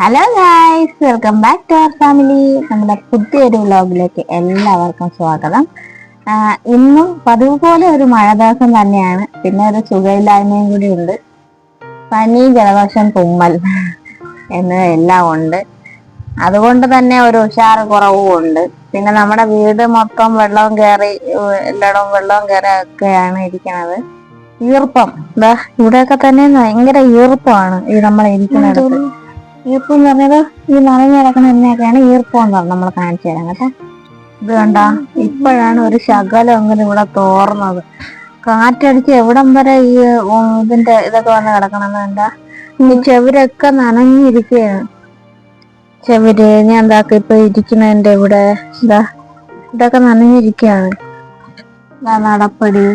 Hello guys welcome back to our family നമ്മുടെ പുതിയൊരു വ്ലോഗിലേക്ക് എല്ലാവർക്കും സ്വാഗതം. ഇന്നും പതിവ് പോലെ ഒരു മഴ ദിവസം തന്നെയാണ്. പിന്നെ ഒരു സുഖയില്ലായ്മയും കൂടി ഉണ്ട്. പനി ജലദോഷം തുമ്മൽ എന്നിവ എല്ലാം ഉണ്ട്. അതുകൊണ്ട് തന്നെ ഒരു ഉഷാറ് കുറവും ഉണ്ട്. പിന്നെ നമ്മുടെ വീട് മൊത്തം വെള്ളവും കയറി എല്ലായിടവും വെള്ളവും കയറി ഒക്കെയാണ് ഇരിക്കുന്നത്. ഈർപ്പം. ഇവിടെയൊക്കെ തന്നെ ഭയങ്കര ഈർപ്പമാണ് ഈ നമ്മൾ ഇരിക്കുന്നിടത്ത് ഈർപ്പം എന്ന് പറഞ്ഞത് ഈ നനഞ്ഞു കിടക്കുന്ന എണ്ണയൊക്കെയാണ് ഈർപ്പം എന്ന് പറഞ്ഞത് നമ്മൾ കാണിച്ചു തരാം കേട്ടോ. ഇത് കണ്ട ഇപ്പോഴാണ് ഒരു ശകലം അങ്ങനെ ഇവിടെ തോർന്നത്. കാറ്റടിച്ച് എവിടം വരെ ഈ ഇതിന്റെ ഇതൊക്കെ വന്ന് കിടക്കണം വേണ്ട ഈ ചെവിരൊക്കെ നനഞ്ഞിരിക്കുകയാണ്. ചെവിര് ഞാൻ എന്താക്ക ഇപ്പൊ ഇരിക്കുന്നതിന്റെ ഇവിടെ? എന്താ ഇതൊക്കെ നനഞ്ഞിരിക്കുകയാണ്. നടപ്പടി.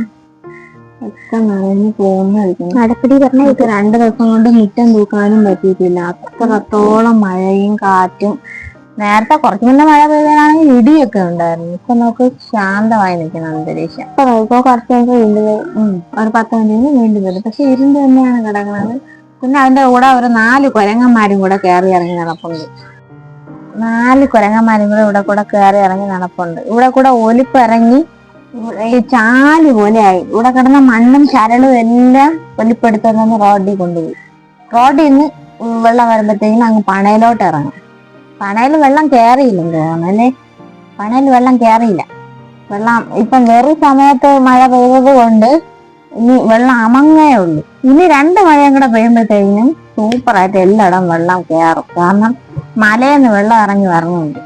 ഒക്കെ നനഞ്ഞു പോകുന്ന നടപ്പടി പറഞ്ഞ ഇത്. രണ്ടു ദിവസം കൊണ്ട് മുറ്റം തൂക്കാനും പറ്റിയിട്ടില്ല. അത്രത്തോളം മഴയും കാറ്റും. നേരത്തെ കുറച്ചു മുന്നേ മഴ പെയ്താണെങ്കിൽ ഇടിയൊക്കെ ഉണ്ടായിരുന്നു. ഇപ്പൊ നമുക്ക് ശാന്തമായി നിൽക്കുന്ന അന്തരീക്ഷം. ഇപ്പൊ ഇപ്പൊ കുറച്ച് ദിവസം വീണ്ടും വരും. ഒരു പത്ത് മിനിറ്റ് വീണ്ടും വരും. പക്ഷെ ഇരുണ്ട് തന്നെയാണ് കിടക്കുന്നത്. പിന്നെ അതിന്റെ കൂടെ ഒരു നാല് കുരങ്ങന്മാരും കൂടെ കയറി ഇറങ്ങി നടപ്പുണ്ട്. നാല് കുരങ്ങന്മാരും കൂടെ ഇവിടെ കൂടെ കയറി ഇറങ്ങി നടപ്പുണ്ട്. ഇവിടെ കൂടെ ഒലിപ്പ് ഇറങ്ങി ഇവിടെ ഈ ചാൽ പോലെയായി ഇവിടെ കിടന്ന മണ്ണും ചരളും എല്ലാം വെളിപ്പെടുത്തുന്ന റോഡിൽ കൊണ്ടുപോയി. റോഡിൽ നിന്ന് വെള്ളം വരുമ്പോഴത്തേക്കും അങ്ങ് പണയിലോട്ട് ഇറങ്ങും. പണയിൽ വെള്ളം കയറിയില്ലെന്ന് തോന്നുന്നു. അല്ലേ? പണയിൽ വെള്ളം കയറിയില്ല. വെള്ളം ഇപ്പം വെറും സമയത്ത് മഴ പെയ്തത് കൊണ്ട് ഇനി വെള്ളം അമങ്ങേ ഉള്ളൂ. ഇനി രണ്ട് മഴയും കൂടെ പെയ്യുമ്പോഴത്തേക്കിനും സൂപ്പറായിട്ട് എല്ലായിടം വെള്ളം കയറും. കാരണം മലയിൽ നിന്ന് വെള്ളം ഇറങ്ങി വരുന്നുണ്ട്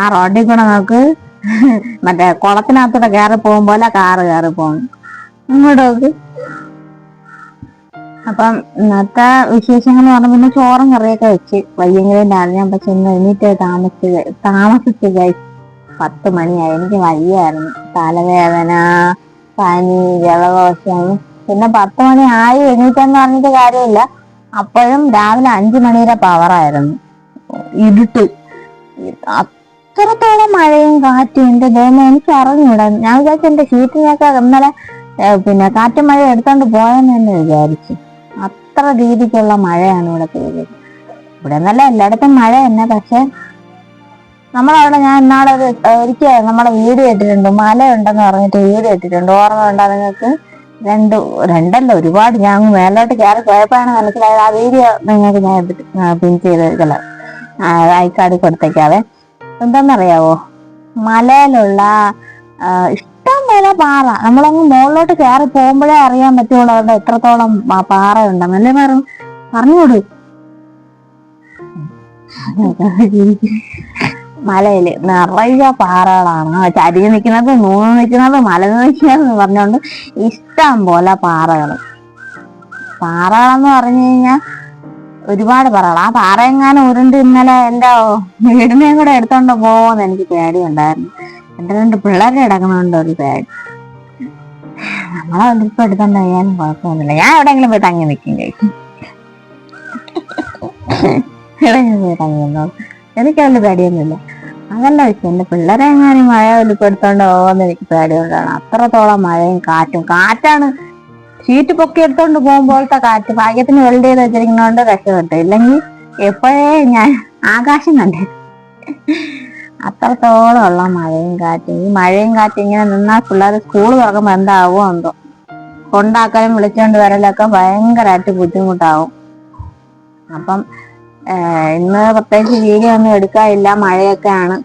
ആ റോഡിൽ കൂടെ നമുക്ക് മറ്റേ കുളത്തിനകത്തൂടെ കയറി പോകും പോലെ കാറ് കയറി പോകും. ഇങ്ങോട്ട് നോക്ക് അപ്പം ഇന്നത്തെ വിശേഷങ്ങൾ എന്ന് പറഞ്ഞാൽ പിന്നെ ചോറും കറിയൊക്കെ വെച്ച്. വയ്യെങ്കിലും ഞാൻ പക്ഷെ ഇന്ന് എണീറ്റ് താമസിച്ച് താമസിച്ച് കഴിച്ച് പത്ത് മണിയായി. എനിക്ക് വയ്യായിരുന്നു. തലവേദന പനി ജലദോഷം. പിന്നെ പത്ത് മണി ആയി എണീറ്റെന്ന് പറഞ്ഞിട്ട് കാര്യമില്ല. അപ്പോഴും രാവിലെ അഞ്ചു മണിയുടെ പവറായിരുന്നു ഇരുട്ട്. അത്രത്തോളം മഴയും കാറ്റും ഉണ്ട്. ദൈവം എനിക്ക് അറിഞ്ഞൂടാ. ഞാൻ വിചാരിച്ചു എന്റെ ഷീറ്റിനൊക്കെ ഇന്നലെ പിന്നെ കാറ്റും മഴ എടുത്തോണ്ട് പോയെന്ന് തന്നെ വിചാരിച്ചു. അത്ര രീതിക്കുള്ള മഴയാണ് ഇവിടെ പെയ്തത്. ഇവിടെ നല്ല എല്ലായിടത്തും മഴ തന്നെ. പക്ഷെ നമ്മളവിടെ ഞാൻ ഇന്നാളെ ഒരു ഒരിക്കൽ നമ്മുടെ വീട് കേട്ടിട്ടുണ്ട് മല ഉണ്ടെന്ന് പറഞ്ഞിട്ട് വീട് കേട്ടിട്ടുണ്ട് ഓർമ്മ ഉണ്ടോ നിങ്ങൾക്ക്? രണ്ട് രണ്ടല്ല ഒരുപാട്. ഞാൻ മേലോട്ട് കയറി പോയപ്പോഴാണ് മനസ്സിലായത് ആ വീഡിയോ നിങ്ങൾക്ക് ഞാൻ പിൻ ചെയ്ത് ഇതല്ല അയക്കാടി കൊടുത്തേക്കാവേ. എന്താന്നറിയാവോ? മലയിലുള്ള ഇഷ്ടം പോലെ പാറ. നമ്മളങ്ങ് മുകളിലോട്ട് കയറി പോകുമ്പോഴേ അറിയാൻ പറ്റുള്ളൂ അവിടെ എത്രത്തോളം പാറ ഉണ്ടെന്ന് അല്ലേ പറഞ്ഞു പറഞ്ഞുകൊടു മലയിൽ നിറയെ പാറകളാണ്. ചരിഞ്ഞ് നിൽക്കുന്നത് നൂന്ന് നിൽക്കുന്നത് മല നിൽക്കുന്നത് പറഞ്ഞുകൊണ്ട് ഇഷ്ടം പോലെ പാറകൾ പാറകളെന്ന് പറഞ്ഞു കഴിഞ്ഞാൽ ഒരുപാട് പറകൾ ആ പാറയെങ്ങാനും ഉരുണ്ട് ഇന്നലെ എന്റെ വീടിനെയും കൂടെ എടുത്തോണ്ട് പോവെന്ന് എനിക്ക് പേടിയുണ്ടായിരുന്നു എന്റെ രണ്ട് പിള്ളേരെ കിടക്കണോണ്ട് ഒരു പേടി. നമ്മളെ ഇപ്പൊ എടുത്തോണ്ട് പോയാലും കുഴപ്പമൊന്നുമില്ല. ഞാൻ എവിടെയെങ്കിലും പോയി തങ്ങി നിൽക്കും കഴിക്കും എവിടെയെങ്കിലും പോയി തങ്ങി നിന്നോളൂ എനിക്ക് വലിയ പേടിയൊന്നുമില്ല. അതല്ല വെച്ചാൽ എന്റെ പിള്ളേരെ എങ്ങാനും മഴ വലിപ്പെടുത്തോണ്ട് പോകുമെന്ന് എനിക്ക് പേടിയുണ്ടാണ് അത്രത്തോളം മഴയും കാറ്റും. കാറ്റാണ് ഷീറ്റ് പൊക്കി എടുത്തോണ്ട് പോകുമ്പോഴത്തെ കാറ്റ് ഭാഗ്യത്തിന് വെൽഡ് ചെയ്ത് വെച്ചിരിക്കുന്നതുകൊണ്ട് രക്ഷപ്പെട്ടു. ഇല്ലെങ്കിൽ എപ്പോഴേ ഞാൻ ആകാശം കണ്ടേ. അത്രത്തോളം ഉള്ള മഴയും കാറ്റും. ഈ മഴയും കാറ്റും ഇങ്ങനെ നിന്നാൽ പിള്ളേർ സ്കൂൾ തുറക്കുമ്പോൾ എന്താവോ എന്തോ. കൊണ്ടാക്കലും വിളിച്ചോണ്ട് വരലൊക്കെ ഭയങ്കരമായിട്ട് ബുദ്ധിമുട്ടാവും. അപ്പം ഇന്ന് പ്രത്യേകിച്ച് വീഡിയോ ഒന്നും എടുക്കാനില്ല. മഴയൊക്കെയാണ്.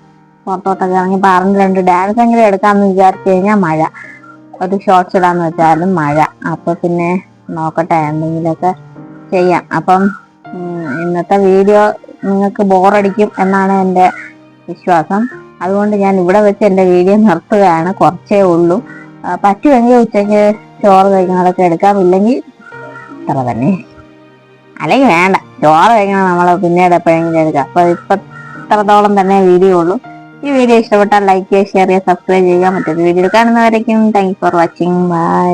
പുറത്തോട്ടൊക്കെ ഇറങ്ങി പറഞ്ഞ് രണ്ട് ഡാൻസ് എങ്കിലും എടുക്കാമെന്ന് വിചാരിച്ചു കഴിഞ്ഞാൽ മഴ. ഒരു ഷോർട്സ് ഇടാന്ന് വെച്ചാലും മഴ. അപ്പൊ പിന്നെ നോക്കട്ടെ എന്തെങ്കിലുമൊക്കെ ചെയ്യാം. അപ്പം ഇന്നത്തെ വീഡിയോ നിങ്ങൾക്ക് ബോറടിക്കും എന്നാണ് എന്റെ വിശ്വാസം. അതുകൊണ്ട് ഞാൻ ഇവിടെ വെച്ച് എന്റെ വീഡിയോ നിർത്തുകയാണ്. കുറച്ചേ ഉള്ളൂ. പറ്റുമെങ്കിൽ ഉച്ചയ്ക്ക് ചോറ് കഴിക്കുന്നതൊക്കെ എടുക്കാം. ഇല്ലെങ്കിൽ ഇത്ര തന്നെ. അല്ലെങ്കിൽ വേണ്ട. ചോറ് കഴിക്കണം നമ്മൾ പിന്നീട് എപ്പോഴെങ്കിലും എടുക്കാം. അപ്പോൾ ഇപ്പം ഇത്രത്തോളം തന്നെ വീഡിയോ ഉള്ളൂ. ഈ വീഡിയോ ഇഷ്ടപ്പെട്ടാൽ ലൈക്ക് ചെയ്യുക ഷെയർ ചെയ്യുക സബ്സ്ക്രൈബ് ചെയ്യുക. മറ്റൊരു വീഡിയോ കാണുന്നവരേക്കും താങ്ക് ഫോർ വാച്ചിങ് ബൈ